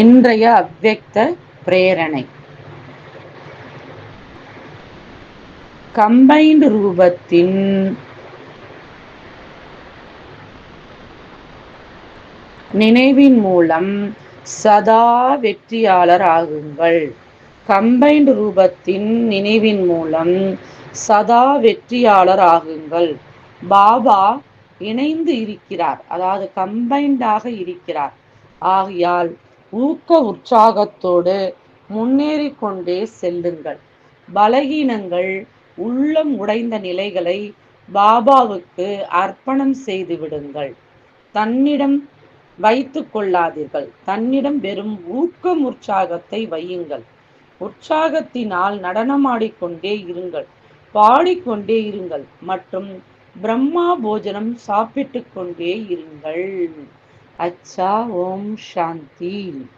இன்றைய அவ்வக்த பிரேரணை. கம்பைண்ட் ரூபத்தின் நினைவின் மூலம் சதா வெற்றியாளர் ஆகுங்கள் கம்பைண்ட் ரூபத்தின் நினைவின் மூலம் சதா வெற்றியாளர் ஆகுங்கள் பாபா இணைந்து இருக்கிறார். அதாவது கம்பைண்டாக இருக்கிறார். ஆகையால் ஊக்க உற்சாகத்தோடு முன்னேறி கொண்டே செல்லுங்கள். பலகீனங்கள் உள்ளம் உடைந்த நிலைகளை பாபாவுக்கு அர்ப்பணம் செய்து விடுங்கள். தன்னிடம் வைத்து கொள்ளாதீர்கள். தன்னிடம் வெறும் ஊக்கம் உற்சாகத்தை வையுங்கள். உற்சாகத்தினால் நடனமாடிக்கொண்டே இருங்கள். பாடிக்கொண்டே இருங்கள். மற்றும் பிரம்மா போஜனம் சாப்பிட்டு கொண்டே இருங்கள். अच्छा ओम शांति